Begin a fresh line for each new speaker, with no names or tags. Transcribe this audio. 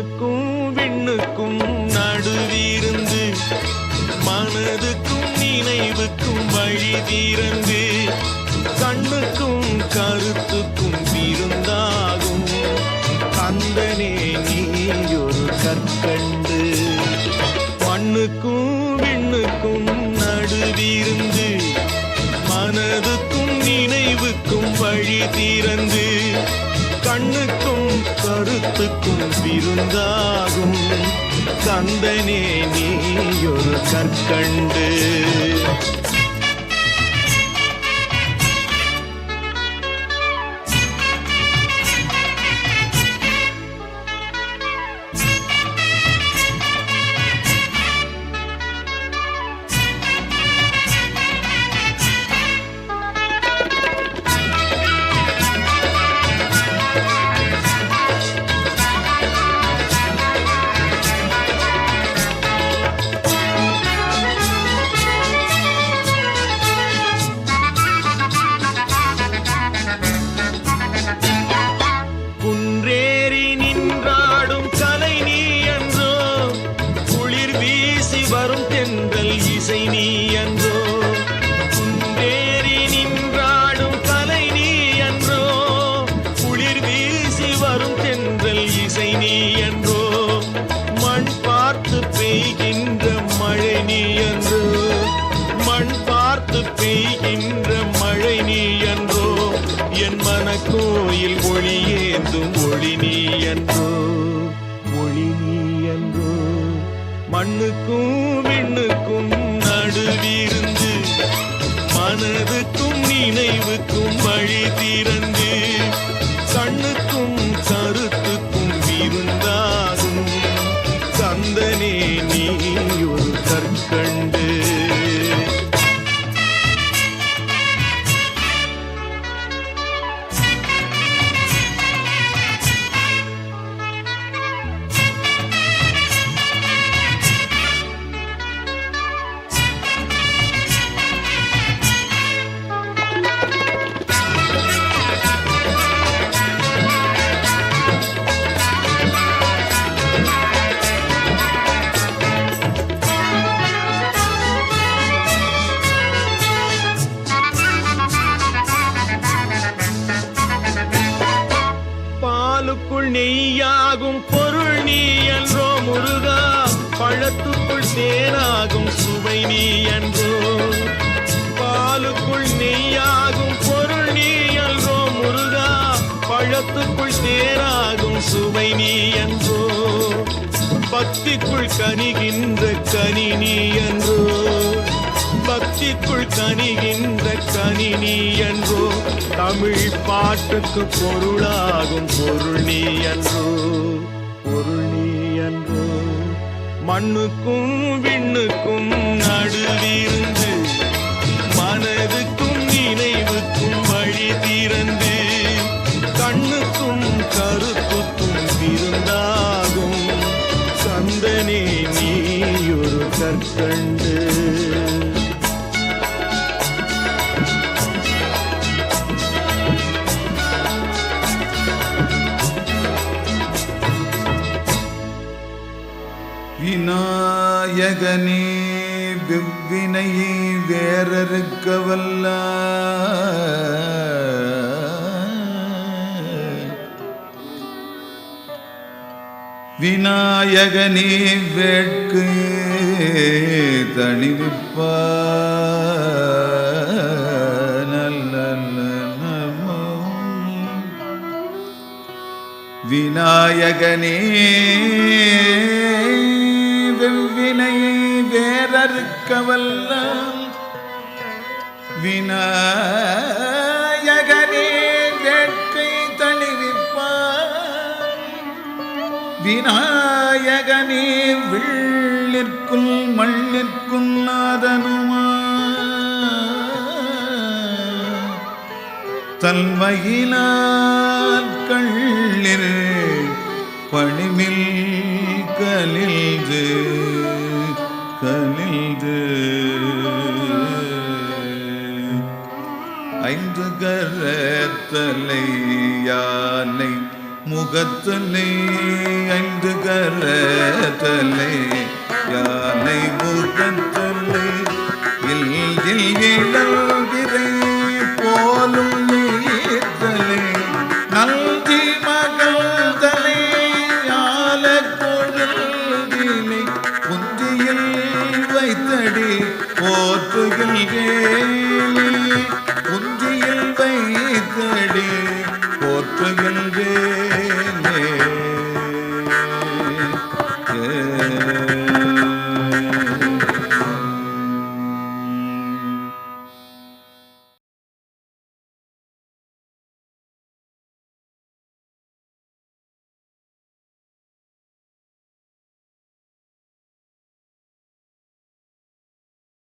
மண்ணுக்கும் விண்ணுக்கும் நடுவிருந்து மனதுக்கும் நினைவுக்கும் வழி தீரந்து கண்ணுக்கும் கருத்துக்கும் விருந்தாகும். அந்தனே நீயொரு கற்கண்டு. மண்ணுக்கும் விண்ணுக்கும் நடுவிருந்து கருத்துக்கும் விருந்தாகும். கந்தனே நீ ஒரு கற்கண்டு. வீசி வரும் தென்றல் இசை நீ என்றோ குன்றேறி நின்றாடும் கலை நீ என்றோ குளிர் வீசி வரும் தென்றல் இசை நீ என்றோ மண் பார்த்து பெய்கின்ற மழை நீ என்றோ மண் பார்த்து பெய்கின்ற மழை நீ என்றோ என் மனக்கோயில் ஒளியேந்தும் ஒளி நீ மண்ணுக்கும் விண்ணுக்கும் நடுவிருந்து மனதுக்கும் நினைவுக்கும் வழி திறந்து பாலுக்குள் நெய்யாகும் பொருள் நீ என்றோ முருகா. பழத்துக்குள் தேனாகும் சுவை நீ என்றோ பாலுக்குள் நெய்யாகும் பொருள் நீ என்றோ முருகா. பழத்துக்குள் தேனாகும் சுவை நீ என்றோ பக்திக்குள் கனிகின்ற கனி நீ என்றோ பக்திக்குள் கனிகின்ற கனி நீ என்றோ தமிழ் பாட்டுக்கு பொருளாகும் பொருள் நீ என்றோ பொருள் நீ என்றோ மண்ணுக்கும் விண்ணுக்கும் நடுவிருந்து மனதுக்கும் நினைவுக்கும் வழி திறந்து கண்ணுக்கும் கருத்துக்கும் விருந்தாகும். சந்தனே நீ ஒரு கற்கண்டு
விநாயகனே வெவ்வினையை வேறறுக்க வல்ல விநாயகனே வேட்கு தணிவிப்ப விநாயகனே வேறறுக்க வல்ல விநாயகனே வேட்கை தணிவிப்பான் விநாயகனே வில்லிற்குள் மண்ணிற்கும் நாதனுமா தன்மையிலால் கள்ளிர் பணிமில் கலில் ஐந்து கரத்தலை யானை முகத்தலை ஐந்து கரத்தலை யானை முகத்தலை போற்றுகின்றேனே